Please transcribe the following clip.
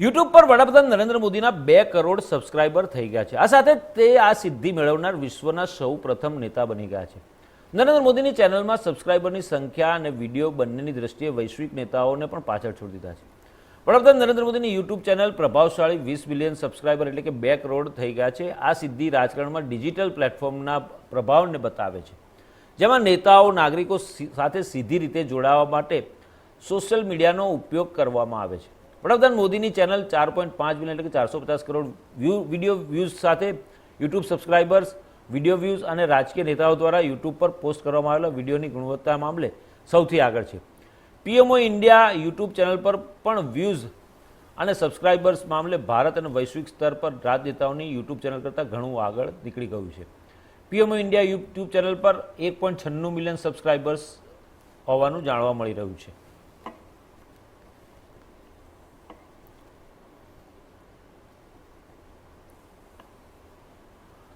YouTube પર વડાપ્રધાન નરેન્દ્ર મોદીના બે કરોડ સબસ્ક્રાઇબર થઈ ગયા છે. આ સાથે તે આ સિદ્ધિ મેળવનાર વિશ્વના સૌ પ્રથમ નેતા બની ગયા છે. નરેન્દ્ર મોદીની ચેનલમાં સબસ્ક્રાઇબરની સંખ્યા અને વીડિયો બંનેની દ્રષ્ટિએ વૈશ્વિક નેતાઓને પણ પાછળ છોડી દીધા છે. વડાપ્રધાન નરેન્દ્ર મોદીની યુટ્યુબ ચેનલ પ્રભાવશાળી વીસ બિલિયન સબસ્ક્રાઇબર એટલે કે બે કરોડ થઈ ગયા છે. આ સિદ્ધિ રાજકારણમાં ડિજિટલ પ્લેટફોર્મના પ્રભાવને બતાવે છે. જેમાં નેતાઓ, નાગરિકો સાથે સીધી રીતે જોડાવા માટે સોશિયલ મીડિયાનો ઉપયોગ કરવામાં આવે છે. વડાપ્રધાન મોદીની ચેનલ ચાર પોઈન્ટ પાંચ મિલિયન એટલે કે ચારસો પચાસ કરોડ વ્યૂ વીડિયો વ્યૂઝ સાથે યુટ્યુબ સબસ્ક્રાઇબર્સ વીડિયો વ્યૂઝ અને રાજકીય નેતાઓ દ્વારા યુટ્યુબ પર પોસ્ટ કરવામાં આવેલા વિડીયોની ગુણવત્તા મામલે સૌથી આગળ છે. પીએમઓ ઇન્ડિયા યુટ્યુબ ચેનલ પર પણ વ્યૂઝ અને સબસ્ક્રાઇબર્સ મામલે ભારત અને વૈશ્વિક સ્તર પર રાજનેતાઓની યુટ્યુબ ચેનલ કરતાં ઘણું આગળ નીકળી ગયું છે. પીએમઓ ઇન્ડિયા યુટ્યુબ ચેનલ પર એક પોઈન્ટ છન્નું મિલિયન સબસ્ક્રાઇબર્સ હોવાનું જાણવા મળી રહ્યું છે.